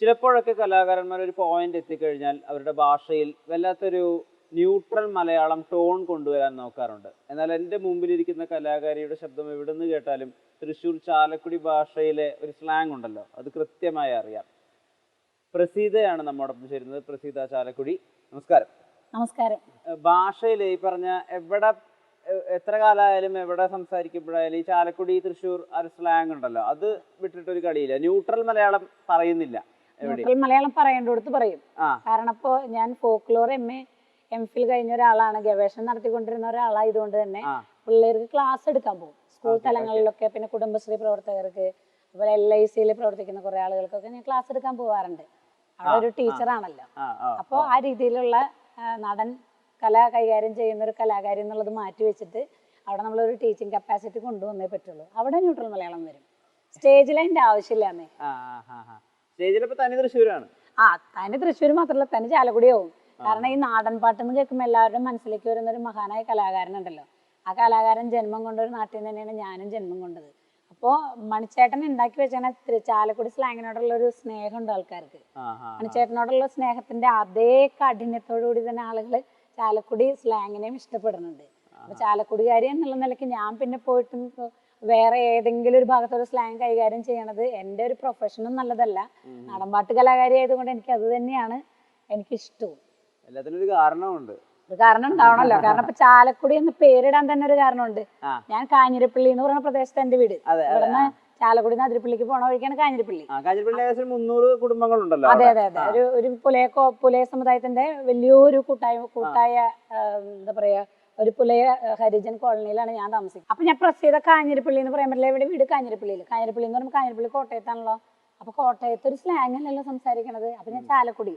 ചിലപ്പോഴൊക്കെ കലാകാരന്മാർ ഒരു പോയിന്റ് എത്തിക്കഴിഞ്ഞാൽ അവരുടെ ഭാഷയിൽ വല്ലാത്തൊരു ന്യൂട്രൽ മലയാളം ടോൺ കൊണ്ടുവരാൻ നോക്കാറുണ്ട്. എന്നാൽ എന്റെ മുമ്പിലിരിക്കുന്ന കലാകാരിയുടെ ശബ്ദം എവിടെ നിന്ന് കേട്ടാലും തൃശ്ശൂർ ചാലക്കുടി ഭാഷയിലെ ഒരു സ്ലാങ് ഉണ്ടല്ലോ അത് കൃത്യമായി അറിയാം. പ്രസീതയാണ് നമ്മോടൊപ്പം ചേരുന്നത്. പ്രസീത ചാലക്കുടി നമസ്കാരം. നമസ്കാരം. ഭാഷയിൽ ഈ പറഞ്ഞ എവിടെ എത്ര കാലമായാലും എവിടെ സംസാരിക്കുമ്പോഴായാലും ഈ ചാലക്കുടി തൃശ്ശൂർ ആ ഒരു സ്ലാങ് ഉണ്ടല്ലോ അത് വിട്ടിട്ടൊരു കളിയില്ല. ന്യൂട്രൽ മലയാളം പറയുന്നില്ല. മലയാളം പറയേണ്ടടുത്ത് പറയും. കാരണം ഇപ്പോ ഞാൻ folklore M A M Phil കഴിഞ്ഞ ഒരാളാണ്. ഗവേഷണം നടത്തിക്കൊണ്ടിരുന്ന ഒരാളായതുകൊണ്ട് തന്നെ പിള്ളേർക്ക് ക്ലാസ് എടുക്കാൻ പോകും. സ്കൂൾ. തലങ്ങളിലൊക്കെ പിന്നെ കുടുംബശ്രീ പ്രവർത്തകർക്ക് അതുപോലെ എൽ ഐ സിയിൽ പ്രവർത്തിക്കുന്ന കുറെ ആളുകൾക്കൊക്കെ ഞാൻ ക്ലാസ് എടുക്കാൻ പോവാറുണ്ട്. അവിടെ ഒരു ടീച്ചറാണല്ലോ അപ്പൊ ആ അപ്പോൾ ആ. രീതിയിലുള്ള നടൻ കല കൈകാര്യം ചെയ്യുന്ന ഒരു കലാകാരി എന്നുള്ളത് മാറ്റി വെച്ചിട്ട് അവിടെ നമ്മളൊരു ടീച്ചിങ് കപ്പാസിറ്റി കൊണ്ടുവന്നേ പറ്റുള്ളൂ. അവിടെ ന്യൂട്രൽ മലയാളം വരും. സ്റ്റേജിൽ ലൈന്റെ ആവശ്യമില്ലാന്നേ. സ്റ്റേജിലിപ്പോ തനി തൃശ്ശൂരാണ്. ആ തനി തൃശ്ശൂർ മാത്രമല്ല തനി ചാലക്കുടിയാവും. കാരണം ഈ നാടൻ പാട്ടെന്ന് കേൾക്കുമ്പോൾ എല്ലാവരുടെയും മനസ്സിലേക്ക് വരുന്ന ഒരു മഹാനായ കലാകാരൻ ഉണ്ടല്ലോ. ആ കലാകാരൻ ജന്മം കൊണ്ട ഒരു നാട്ടിൽ തന്നെയാണ് ഞാനും ജന്മം കൊണ്ടത്. അപ്പോൾ മണിച്ചേട്ടൻ ഉണ്ടാക്കി വെച്ചാൽ ചാലക്കുടി സ്ലാങ്ങിനോടുള്ള ഒരു സ്നേഹം ഉണ്ട് ആൾക്കാർക്ക്. മണിച്ചേട്ടനോടുള്ള സ്നേഹത്തിന്റെ അതേ കാഠിന്യത്തോടു കൂടി തന്നെ ആളുകൾ ചാലക്കുടി സ്ലാങ്ങിനെയും ഇഷ്ടപ്പെടുന്നുണ്ട്. അപ്പൊ ചാലക്കുടികാരി എന്നുള്ള നിലയ്ക്ക് ഞാൻ പിന്നെ പോയിട്ട് വേറെ ഏതെങ്കിലും ഒരു ഭാഗത്തൊരു സ്ലാങ് കൈകാര്യം ചെയ്യണത് എന്റെ ഒരു പ്രൊഫഷനും നല്ലതല്ല. നാടൻപാട്ട് കലാകാരി ആയതുകൊണ്ട് എനിക്ക് അത് തന്നെയാണ് എനിക്ക് ഇഷ്ടവും എല്ലാത്തിനും ഒരു കാരണമുണ്ട്. ഒരു കാരണം ഉണ്ടാവണല്ലോ കാരണം ഇപ്പൊ ചാലക്കുടി എന്ന് പേരിടാൻ തന്നെ ഒരു കാരണമുണ്ട്. ഞാൻ കാഞ്ഞിരപ്പള്ളി എന്ന് പറയുന്ന പ്രദേശത്ത് എന്റെ വീട്. ഇവിടുന്ന് ചാലക്കുടി നിന്ന് അതിരപ്പള്ളിക്ക് പോണ വഴിക്കാണ് കാഞ്ഞിരപ്പള്ളി. മുന്നൂറ് കുടുംബങ്ങളുണ്ടല്ലോ അതെ. അതെ അതെ. ഒരു ഒരു പുലയ പുലയ സമുദായത്തിന്റെ വലിയൊരു കൂട്ടായ കൂട്ടായ എന്താ പറയാ ഒരു പുലയ ഹരിജൻ കോളനിയിലാണ് ഞാൻ താമസിക്കുന്നത്. അപ്പൊ ഞാൻ പ്രസ് ചെയ്ത കാഞ്ഞിരപ്പള്ളി എന്ന് പറ്റില്ല ഇവിടെ വീട് കാഞ്ഞിരപ്പള്ളിയിൽ കാഞ്ഞിരപ്പള്ളി എന്ന് പറയുമ്പോൾ കാഞ്ഞിരപ്പള്ളി കോട്ടയത്താണല്ലോ. അപ്പോൾ കോട്ടയത്ത് ഒരു സ്ലാങ് അല്ലല്ലോ സംസാരിക്കണത്. അപ്പൊ ഞാൻ ചാലക്കുടി.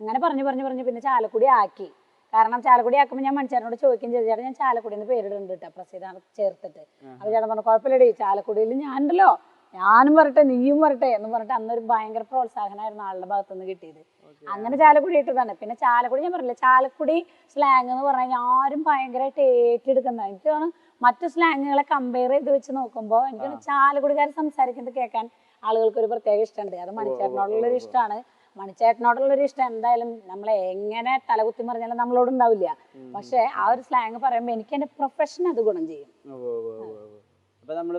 അങ്ങനെ പറഞ്ഞു പറഞ്ഞു പറഞ്ഞു പിന്നെ ചാലക്കുടി ആക്കി. കാരണം ചാലക്കുടി ആക്കുമ്പോൾ ഞാൻ മണിച്ചാരനോട് ചോദിക്കുകയും ചെയ്തു. ചേട്ടാ ഞാൻ ചാലക്കുടി എന്ന് പേരിടുന്നുണ്ട് കേട്ടോ പ്രസീതാണ് ചേർത്തിട്ട്. അപ്പൊ ചേട്ടൻ പറഞ്ഞു കുഴപ്പമില്ലടി ചാലക്കുടിയിൽ ഞാനുണ്ടല്ലോ. ഞാനും വരട്ടെ നീയും വരട്ടെ എന്ന് പറഞ്ഞിട്ട് അന്നൊരു ഭയങ്കര പ്രോത്സാഹനമായിരുന്നു ആളുടെ ഭാഗത്തു നിന്ന് കിട്ടിയത് അങ്ങനെ ചാലക്കുടി ഇട്ടതാണ്. പിന്നെ ചാലക്കുടി ഞാൻ പറഞ്ഞില്ല ചാലക്കുടി സ്ലാങ് എന്ന് പറഞ്ഞാൽ കഴിഞ്ഞാൽ ആരും ഭയങ്കരമായിട്ട് ഏറ്റെടുക്കുന്ന എനിക്ക് തോന്നുന്നു മറ്റു സ്ലാങ്ങുകളെ കമ്പയർ ചെയ്ത് വെച്ച് നോക്കുമ്പോൾ എനിക്ക് ചാലക്കുടിക്കാർ സംസാരിക്കുന്നത് കേൾക്കാൻ ആളുകൾക്ക് ഒരു പ്രത്യേക ഇഷ്ടമുണ്ട്. അത് മണിച്ചേട്ടനോടുള്ളൊരു ഇഷ്ടമാണ്. മണിച്ചേട്ടനോടുള്ളൊരു ഇഷ്ടം എന്തായാലും നമ്മളെ എങ്ങനെ തലകുത്തി മറിഞ്ഞാലും നമ്മളോട് ഉണ്ടാവില്ല. പക്ഷെ ആ ഒരു സ്ലാങ് പറയുമ്പോൾ എനിക്ക് എന്റെ പ്രൊഫഷൻ അത് ഗുണം ചെയ്യും. അപ്പൊ നമ്മൾ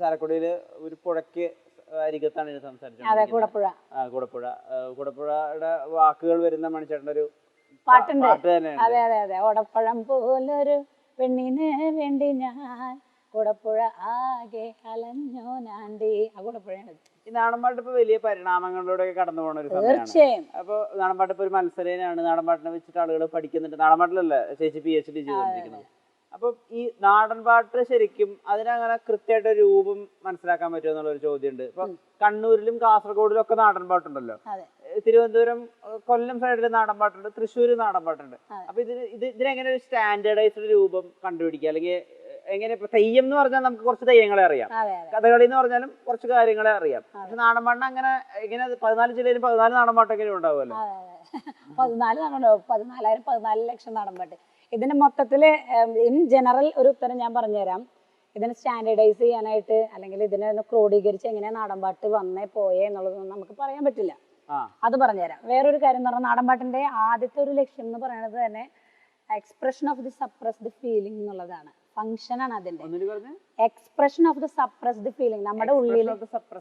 ചാലക്കുടിയിൽ ഒരു പുഴയ്ക്ക് അരികത്താണ് ഇത് സംസാരിച്ചത് ആ കൂടപ്പുഴ. കൂടപ്പുഴയുടെ വാക്കുകൾ വരുന്ന മണിച്ചേട്ടന്റെ ഒരു പാട്ടുണ്ട്. പാട്ട് അതെ അതെ അതെ. ഓടപ്പഴം പോലൊരു പെണ്ണിന് വേണ്ടി ഞാൻ കൂടപ്പുഴ ആകെ അലഞ്ഞോ നാണ്ടി. ആ കൂടപ്പുഴയാണ്. ഈ നാടൻപാട്ട് ഇപ്പൊ വലിയ പരിണാമങ്ങളിലൂടെ കടന്നു പോകുന്ന ഒരു തീർച്ചയായും. അപ്പൊ നാടൻപാട്ട് ഇപ്പൊ ഒരു മത്സരേനാണ് നാടൻപാട്ടിനെ വെച്ചിട്ട് ആളുകൾ പഠിക്കുന്നുണ്ട്. നാടൻപാട്ടിലല്ലേ ചേച്ചി പി എച്ച് ഡി ചെയ്തുകൊണ്ടിരിക്കുന്നത് അപ്പൊ ഈ നാടൻ പാട്ട് ശരിക്കും അതിനങ്ങനെ കൃത്യമായിട്ട് രൂപം മനസ്സിലാക്കാൻ പറ്റുമോ എന്നുള്ളൊരു ചോദ്യമുണ്ട്. ഇപ്പൊ കണ്ണൂരിലും കാസർഗോഡിലും ഒക്കെ നാടൻ പാട്ടുണ്ടല്ലോ. തിരുവനന്തപുരം കൊല്ലം സൈഡിൽ നാടൻ പാട്ടുണ്ട് തൃശ്ശൂർ നാടൻ പാട്ടുണ്ട്. അപ്പൊ ഇതിന് ഇത് ഇതിനെങ്ങനെ ഒരു സ്റ്റാൻഡേർഡൈസ്ഡ് രൂപം കണ്ടുപിടിക്കുക? അല്ലെങ്കിൽ എങ്ങനെ ഇപ്പൊ തെയ്യം എന്ന് പറഞ്ഞാൽ നമുക്ക് കുറച്ച് തെയ്യങ്ങളെ അറിയാം. കഥകളി എന്ന് പറഞ്ഞാലും കുറച്ച് കാര്യങ്ങളെ അറിയാം. പക്ഷെ നാടൻ പാട്ടിന് അങ്ങനെ ഇങ്ങനെ പതിനാല് ജില്ലയിലും പതിനാല് നാടൻ പാട്ടെങ്കിലും ഉണ്ടാവുമല്ലോ. പതിനാല് പതിനാലായിരം പതിനാല് ലക്ഷം നാടൻപാട്ട് ഇതിന് മൊത്തത്തിൽ ഇൻ ജനറൽ ഒരു ഉത്തരം ഞാൻ പറഞ്ഞുതരാം. ഇതിനെ സ്റ്റാൻഡേർഡൈസ് ചെയ്യാനായിട്ട് അല്ലെങ്കിൽ ഇതിനെ ഒന്ന് ക്രോഡീകരിച്ച് എങ്ങനെ നാടൻപാട്ട് വന്നേ പോയേ എന്നുള്ളതൊന്നും നമുക്ക് പറയാൻ പറ്റില്ല. അത് പറഞ്ഞുതരാം. വേറൊരു കാര്യം എന്ന് പറഞ്ഞാൽ നാടൻപാട്ടിന്റെ ആദ്യത്തെ ഒരു ലക്ഷ്യം എന്ന് പറയുന്നത് തന്നെ expression of the suppressed feeling എന്നുള്ളതാണ്. ഫംഗ്ഷൻ ആണ് അതിന്റെ. Expression of the suppressed feeling നമ്മുടെ ഉള്ളിൽ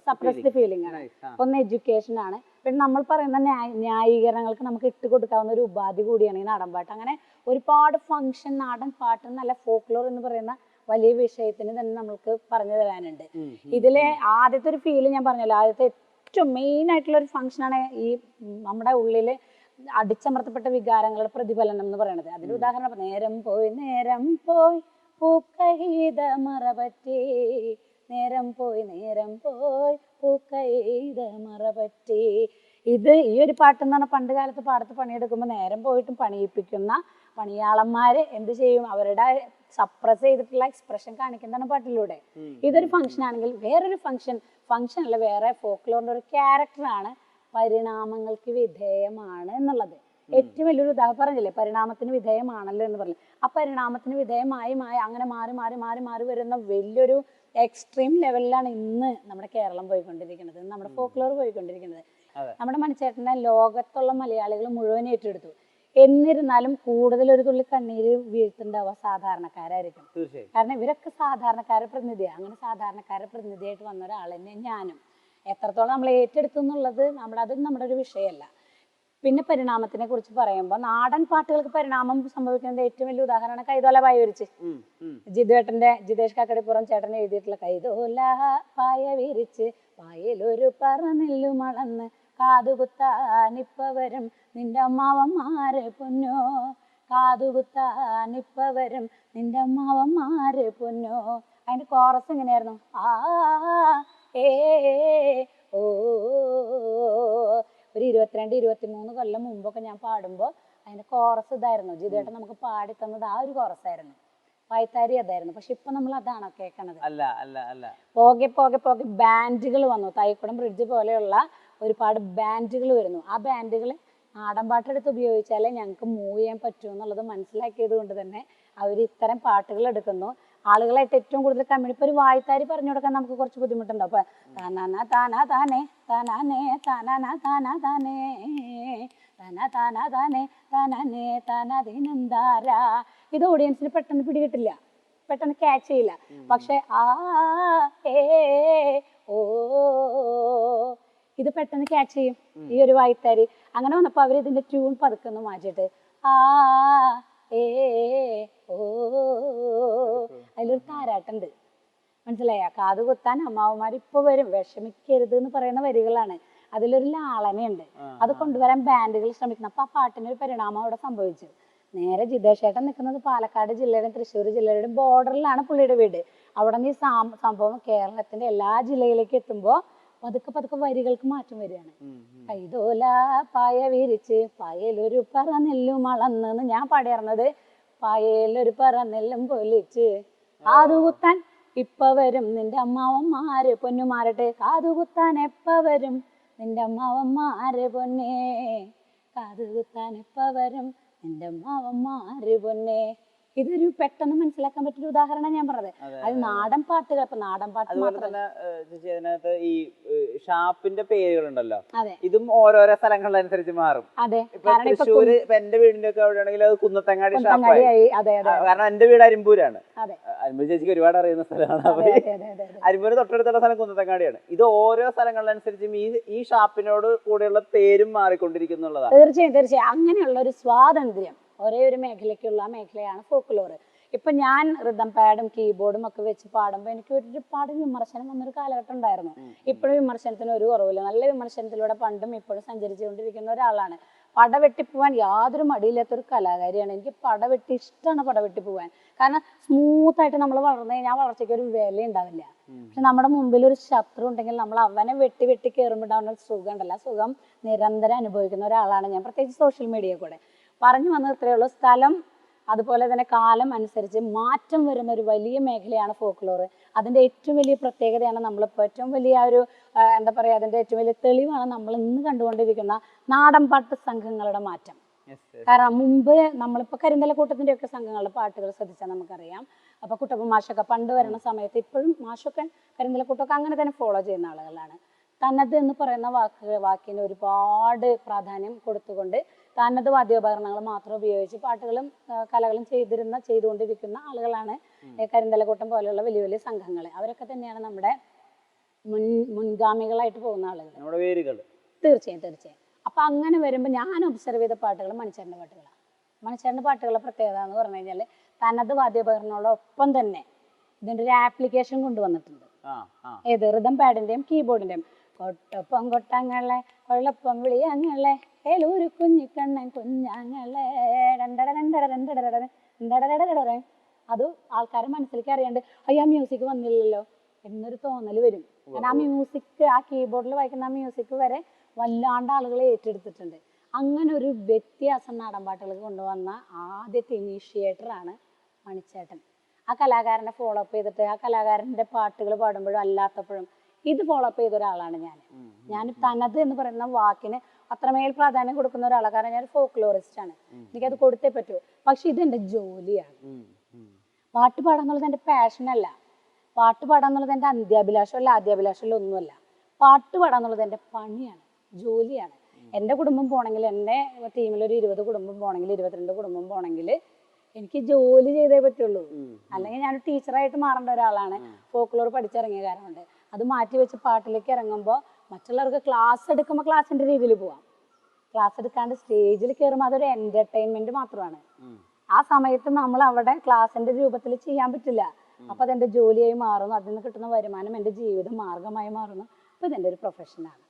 സപ്രസ്ഡ് ഫീലിംഗ് ആണ്. ഒന്ന് എഡ്യൂക്കേഷൻ ആണ്. പിന്നെ നമ്മൾ പറയുന്ന ന്യായ ന്യായീകരണങ്ങൾക്ക് നമുക്ക് ഇട്ട് കൊടുക്കാവുന്ന ഒരു ഉപാധി കൂടിയാണ് ഈ നാടൻ പാട്ട്. അങ്ങനെ ഒരുപാട് ഫംഗ്ഷൻ നാടൻ പാട്ട് നല്ല ഫോക്ലോർ എന്ന് പറയുന്ന വലിയ വിഷയത്തിന് തന്നെ നമ്മൾക്ക് പറഞ്ഞു തരാനുണ്ട്. ഇതിലെ ആദ്യത്തെ ഒരു ഫീൽ ഞാൻ പറഞ്ഞല്ലോ ആദ്യത്തെ ഏറ്റവും മെയിൻ ആയിട്ടുള്ള ഒരു ഫംഗ്ഷനാണ് ഈ നമ്മുടെ ഉള്ളിൽ അടിച്ചമർത്തപ്പെട്ട വികാരങ്ങളുടെ പ്രതിഫലനം എന്ന് പറയുന്നത് അതിന് ഉദാഹരണം നേരം പോയി നേരം പോയി പൂക്കൈത മറപറ്റി നേരം പോയി നേരം പോയി പൂക്കൈത മറപറ്റി ഇത് ഈ ഒരു പാട്ട് എന്ന് പറഞ്ഞാൽ പണ്ട് കാലത്ത് പാടത്ത് പണിയെടുക്കുമ്പോൾ നേരം പോയിട്ടും പണിയിപ്പിക്കുന്ന പണിയാളന്മാര് എന്ത് ചെയ്യും? അവരുടെ സപ്രസ് ചെയ്തിട്ടുള്ള എക്സ്പ്രഷൻ കാണിക്കുന്നതാണ് പാട്ടിലൂടെ. ഇതൊരു ഫംഗ്ഷൻ ആണെങ്കിൽ വേറൊരു ഫംഗ്ഷൻ ഫംഗ്ഷൻ അല്ല വേറെ ഫോക്ലോറിന്റെ ഒരു ക്യാരക്ടറാണ് പരിണാമങ്ങൾക്ക് വിധേയമാണ് എന്നുള്ളത്. ഏറ്റവും വലിയൊരു ഉദാഹരണം പറഞ്ഞില്ലേ? പരിണാമത്തിന് വിധേയമാണല്ലോ എന്ന് പറഞ്ഞു ആ പരിണാമത്തിന് വിധേയമായി മായി അങ്ങനെ മാറി മാറി മാറി മാറി വരുന്ന വലിയൊരു എക്സ്ട്രീം ലെവലിലാണ് ഇന്ന് നമ്മുടെ കേരളം പോയിക്കൊണ്ടിരിക്കുന്നത്. നമ്മുടെ ഫോക്ലോർ പോയിക്കൊണ്ടിരിക്കുന്നത്. നമ്മുടെ മണിച്ചേട്ടനെ ലോകത്തുള്ള മലയാളികൾ മുഴുവൻ ഏറ്റെടുത്തു. എന്നിരുന്നാലും കൂടുതൽ ഒരു തുള്ളി കണ്ണീര് വീഴ്ത്തുണ്ടാവുക സാധാരണക്കാരായിരിക്കും. കാരണം ഇവരൊക്കെ സാധാരണക്കാരെ പ്രതിനിധിയാണ് അങ്ങനെ സാധാരണക്കാരെ പ്രതിനിധിയായിട്ട് വന്ന ഒരാൾ തന്നെ ഞാനും. എത്രത്തോളം നമ്മൾ ഏറ്റെടുത്തു എന്നുള്ളത് നമ്മുടെ അത് നമ്മുടെ ഒരു വിഷയമല്ല. പിന്നെ പരിണാമത്തിനെ കുറിച്ച് പറയുമ്പോൾ നാടൻ പാട്ടുകൾക്ക് പരിണാമം സംഭവിക്കുന്നത് ഏറ്റവും വലിയ ഉദാഹരണമാണ് കൈതോല പായ വിരിച്ച് ഉം, ഉം. ജിതുവേട്ടന്റെ ജിതേഷ് കാക്കടിപ്പുറം ചേട്ടൻ എഴുതിയിട്ടുള്ള കൈതോല പായ വിരിച്ച് പായലൊരു പറ മളന്ന് കാതുകുത്താനിപ്പ വരും നിന്റെ അമ്മാവന്മാരെ പൊന്നോ? കാതുകുത്താനിപ്പവരും. നിന്റെ അമ്മാവന്മാരെ പൊന്നോ? അതിന്റെ കോറസ് എങ്ങനെയായിരുന്നു? ആ ഏ ഓ ഒരു ഇരുപത്തിരണ്ട് ഇരുപത്തിമൂന്ന് കൊല്ലം മുമ്പൊക്കെ ഞാൻ പാടുമ്പോൾ അതിന്റെ കോറസ് ഇതായിരുന്നു. ജിതേട്ടൻ നമുക്ക് പാടി തന്നത് ആ ഒരു കോറസ് ആയിരുന്നു. വായ്ത്താരി അതായിരുന്നു. പക്ഷെ ഇപ്പൊ നമ്മൾ അതാണോ കേൾക്കണത് അല്ല അല്ല അല്ല. പോകെ പോകെ പോകെ ബാൻഡുകൾ വന്നു. തൈക്കുടം ബ്രിഡ്ജ് പോലെയുള്ള ഒരുപാട് ബാൻഡുകൾ വരുന്നു. ആ ബാൻഡുകൾ നാടൻ പാട്ടെടുത്ത് ഉപയോഗിച്ചാലേ ഞങ്ങൾക്ക് മൂവ് ചെയ്യാൻ പറ്റൂ എന്നുള്ളത് മനസ്സിലാക്കിയത് കൊണ്ട് തന്നെ അവർ ഇത്തരം പാട്ടുകൾ എടുക്കുന്നു. ആളുകളായിട്ട് ഏറ്റവും കൂടുതൽ കമ്മ്യൂണി ഇപ്പൊ ഒരു വായ്ത്താരി പറഞ്ഞു കൊടുക്കാൻ നമുക്ക് കുറച്ച് ബുദ്ധിമുട്ടുണ്ട്. അപ്പൊ താനാന താനാ താനേ താനാനേ താനാന താനാ താനേ താനാ താനാ താനേ താനാനേ താനാതിനെന്താരാ ഇത് ഓഡിയൻസിന് പെട്ടെന്ന് പിടികിട്ടില്ല. പെട്ടെന്ന് ക്യാച്ച് ചെയ്യില്ല. പക്ഷെ ആ ഏ ഓ ഇത് പെട്ടെന്ന് ക്യാച്ച് ചെയ്യും. ഈ ഒരു വായ്ത്താരി അങ്ങനെ വന്നപ്പോ അവർ ഇതിന്റെ ട്യൂൺ പതുക്കുന്നു മാറ്റിട്ട് ആ ഏ ഓ അതിലൊരു താരാട്ടുണ്ട്. മനസ്സിലായ? കാത് കുത്താൻ അമ്മാവന്മാർ ഇപ്പൊ വരും. വിഷമിക്കരുത് എന്ന് പറയുന്ന വരികളാണ്. അതിലൊരു ലാളനയുണ്ട്. അത് കൊണ്ടുവരാൻ ബാൻഡുകൾ ശ്രമിക്കണം. അപ്പൊ ആ പാട്ടിനൊരു പരിണാമം അവിടെ സംഭവിച്ചു. നേരെ ജിതേഷേട്ടൻ നിൽക്കുന്നത് പാലക്കാട് ജില്ലയുടെയും തൃശ്ശൂർ ജില്ലയുടെയും ബോർഡറിലാണ് പുള്ളിയുടെ വീട്. അവിടെ നിന്ന് ഈ സംഭവം കേരളത്തിന്റെ എല്ലാ ജില്ലയിലേക്ക് എത്തുമ്പോൾ പതുക്കെ പതുക്കെ വരികൾക്ക് മാറ്റം വരികയാണ്. കൈതോല പായ വിരിച്ച് പായലൊരു പറ നെല്ലും അളന്നെന്ന് ഞാൻ പാടിയിരുന്നത് പായലൊരു പറ നെല്ലും പൊലിച്ച് കാതുകുത്താൻ ഇപ്പ വരും നിന്റെ അമ്മാവന്മാര് പൊന്നുമാരട്ടെ കാതുകുത്താൻ എപ്പ വരും നിന്റെ അമ്മാവന്മാര് പൊന്നേ. കാതുകുത്താൻ എപ്പ വരും നിന്റെ അമ്മാവന്മാര് പൊന്നേ. ഇതൊരു പെട്ടെന്ന് മനസ്സിലാക്കാൻ പറ്റിയ ഉദാഹരണം ഞാൻ പറഞ്ഞത്. അതെ, നാടൻ പാട്ടുകൾ ഇപ്പൊ നാടൻ പാട്ട് അതുപോലെ തന്നെ ചേച്ചി അതിനകത്ത് ഈ ഷാപ്പിന്റെ പേരുകളുണ്ടല്ലോ. ഇതും ഓരോരോ സ്ഥലങ്ങളിലനുസരിച്ച് മാറും. അതെ. തൃശ്ശൂര് ഇപ്പൊ എന്റെ വീടിന്റെ ഒക്കെ അവിടെയാണെങ്കിൽ അത് കുന്നത്തങ്ങാടി ഷാപ്പായി. കാരണം എന്റെ വീട് അരിമ്പൂരാണ്. അരിമ്പൂർ ചേച്ചിക്ക് ഒരുപാട് അറിയുന്ന സ്ഥലമാണ്. അരിമ്പൂര് തൊട്ടടുത്തുള്ള സ്ഥലം കുന്നത്തങ്ങാടിയാണ്. ഇത് ഓരോ സ്ഥലങ്ങളിലനുസരിച്ചും ഈ ഈ ഷാപ്പിനോട് കൂടെയുള്ള പേരും മാറിക്കൊണ്ടിരിക്കുന്നുള്ളതാണ്. തീർച്ചയായും തീർച്ചയായും. അങ്ങനെയുള്ള ഒരു സ്വാതന്ത്ര്യം ഒരേ ഒരു മേഖലയ്ക്കുള്ള മേഖലയാണ് ഫോക്ലോർ ഇപ്പൊ ഞാൻ റിതം പാഡും കീബോർഡും ഒക്കെ വെച്ച് പാടുമ്പോൾ എനിക്ക് ഒരുപാട് വിമർശനം വന്നൊരു കാലഘട്ടം ഉണ്ടായിരുന്നു. ഇപ്പോഴും വിമർശനത്തിന് ഒരു കുറവില്ല. നല്ല വിമർശനത്തിലൂടെ പണ്ടും ഇപ്പോഴും സഞ്ചരിച്ചുകൊണ്ടിരിക്കുന്ന ഒരാളാണ്. പടവെട്ടി പോവാൻ യാതൊരു മടിയില്ലാത്ത ഒരു കലാകാരിയാണ്. എനിക്ക് പടവെട്ടി ഇഷ്ടമാണ് പടവെട്ടി പോവാൻ കാരണം സ്മൂത്ത് ആയിട്ട് നമ്മൾ വളർന്നു കഴിഞ്ഞാൽ ആ വളർച്ചയ്ക്ക് ഒരു വില ഉണ്ടാവില്ല. പക്ഷെ നമ്മുടെ മുമ്പിൽ ഒരു ശത്രു ഉണ്ടെങ്കിൽ നമ്മൾ അവനെ വെട്ടി വെട്ടി കയറുമ്പോൾ ഉണ്ടാവുന്ന ഒരു സുഖം ഉണ്ടല്ലോ. സുഖം നിരന്തരം അനുഭവിക്കുന്ന ഒരാളാണ് ഞാൻ. പ്രത്യേകിച്ച് സോഷ്യൽ മീഡിയ കൂടെ. പറഞ്ഞു വന്നത് ഇത്രയേ ഉള്ളൂ. സ്ഥലം അതുപോലെ തന്നെ കാലം അനുസരിച്ച് മാറ്റം വരുന്ന ഒരു വലിയ മേഖലയാണ് ഫോക്ലോർ അതിന്റെ ഏറ്റവും വലിയ പ്രത്യേകതയാണ് നമ്മളിപ്പോൾ ഏറ്റവും വലിയ ഒരു എന്താ പറയുക അതിന്റെ ഏറ്റവും വലിയ തെളിവാണ് നമ്മൾ ഇന്ന് കണ്ടുകൊണ്ടിരിക്കുന്ന നാടൻപാട്ട് സംഘങ്ങളുടെ മാറ്റം. കാരണം മുമ്പ് നമ്മളിപ്പോൾ കരിന്തലക്കൂട്ടത്തിന്റെ ഒക്കെ സംഘങ്ങളുടെ പാട്ടുകൾ ശ്രദ്ധിച്ചാൽ നമുക്കറിയാം. അപ്പോൾ കുട്ടപ്പ മാഷൊക്കെ പണ്ട് വരുന്ന സമയത്ത് ഇപ്പോഴും മാഷൊക്കെ കരിന്തലക്കൂട്ടമൊക്കെ അങ്ങനെ തന്നെ ഫോളോ ചെയ്യുന്ന ആളുകളാണ്. തനത് എന്ന് പറയുന്ന വാക്ക് വാക്കിന് ഒരുപാട് പ്രാധാന്യം കൊടുത്തുകൊണ്ട് തനത് വാദ്യോപകരണങ്ങൾ മാത്രം ഉപയോഗിച്ച് പാട്ടുകളും കലകളും ചെയ്തിരുന്ന ചെയ്തുകൊണ്ടിരിക്കുന്ന ആളുകളാണ് കരിന്തലക്കൂട്ടം പോലെയുള്ള വലിയ വലിയ സംഘങ്ങൾ അവരൊക്കെ തന്നെയാണ് നമ്മുടെ മുൻ മുൻഗാമികളായിട്ട് പോകുന്ന ആളുകൾ തീർച്ചയായും തീർച്ചയായും. അപ്പൊ അങ്ങനെ വരുമ്പോൾ ഞാൻ ഒബ്സർവ് ചെയ്ത പാട്ടുകൾ മണിച്ചേരന്റെ പാട്ടുകളാണ് മണിച്ചേരന്റെ പാട്ടുകളെ പ്രത്യേകത എന്ന് പറഞ്ഞു കഴിഞ്ഞാൽ തനത് വാദ്യോപകരണങ്ങളോടൊപ്പം തന്നെ ഇതിന്റെ ഒരു ആപ്ലിക്കേഷൻ കൊണ്ടുവന്നിട്ടുണ്ട്. ഏത് റിതം പാഡിന്റെയും കീബോർഡിന്റെയും കൊട്ടൊപ്പം കൊട്ടങ്ങളെ കൊള്ളപ്പം വിളിയങ്ങളെ ഏലൂര് കുഞ്ഞിക്കണ്ണൻ കുഞ്ഞാങ്ങളെ. രണ്ടട രണ്ടട രണ്ടട രണ്ടട രണ്ടട രണ്ടട രണ്ടട. അത് ആൾക്കാരെ മനസ്സിലേക്ക് അറിയാണ്ട് അയ്യ മ്യൂസിക് വന്നില്ലല്ലോ എന്നൊരു തോന്നൽ വരും. കാരണം ആ മ്യൂസിക് ആ കീബോർഡിൽ വായിക്കുന്ന ആ മ്യൂസിക് വരെ വല്ലാണ്ട് ആളുകൾ ഏറ്റെടുത്തിട്ടുണ്ട്. അങ്ങനെ ഒരു വ്യത്യാസം നാടൻപാട്ടുകൾക്ക് കൊണ്ടുവന്ന ആദ്യത്തെ ഇനീഷ്യേറ്റർ ആണ് മണിച്ചേട്ടൻ. ആ കലാകാരനെ ഫോളോ അപ്പ് ചെയ്തിട്ട് ആ കലാകാരന്റെ പാട്ടുകൾ പാടുമ്പോഴും അല്ലാത്തപ്പോഴും ഇത് ഫോളോ അപ്പ് ചെയ്ത ഒരാളാണ് ഞാൻ ഞാൻ തനത് എന്ന് പറയുന്ന വാക്കിന് അത്രമേൽ പ്രാധാന്യം കൊടുക്കുന്ന ഒരാളാണ് കാരണം ഞാൻ ഫോക്ലോറിസ്റ്റ് ആണ്. എനിക്കത് കൊടുത്തേ പറ്റൂ. പക്ഷെ ഇത് എന്റെ ജോലിയാണ് പാട്ട് പാടാൻ പാട്ട് പാടാന്നുള്ളത് എന്റെ പാഷനല്ല പാട്ട് പാടാന്നുള്ളത് എന്റെ അന്ത്യാഭിലാഷമല്ല ആദ്യാഭിലാഷമല്ല ഒന്നുമല്ല. പാട്ട് പാടാന്നുള്ളത് എന്റെ പണിയാണ് ജോലിയാണ്. എന്റെ കുടുംബം പോണെങ്കിൽ എന്റെ ടീമിൽ ഒരു ഇരുപത് കുടുംബം പോണെങ്കിൽ ഇരുപത്തിരണ്ട് കുടുംബം പോണെങ്കിൽ എനിക്ക് ജോലി ചെയ്തേ പറ്റുള്ളൂ. അല്ലെങ്കിൽ ഞാൻ ടീച്ചറായിട്ട് മാറേണ്ട ഒരാളാണ്. ഫോക്ലോർ പഠിച്ചിറങ്ങിയ കാരണം അത് മാറ്റി വെച്ച് പാട്ടിലേക്ക് ഇറങ്ങുമ്പോൾ മറ്റുള്ളവർക്ക് ക്ലാസ് എടുക്കുമ്പോൾ ക്ലാസ്സിന്റെ രീതിയിൽ പോവാം. ക്ലാസ് എടുക്കാണ്ട് സ്റ്റേജിൽ കയറുമ്പോൾ അതൊരു എന്റർടൈൻമെന്റ് മാത്രമാണ്. ആ സമയത്ത് നമ്മൾ അവിടെ ക്ലാസ്സിന്റെ രൂപത്തിൽ ചെയ്യാൻ പറ്റില്ല. അപ്പോൾ അതെന്റെ ജോലിയായി മാറുന്നു. അതിൽ നിന്ന് കിട്ടുന്ന വരുമാനം എന്റെ ജീവിത മാർഗമായി മാറുന്നു. അപ്പോൾ ഇതെന്റെ ഒരു പ്രൊഫഷനാണ്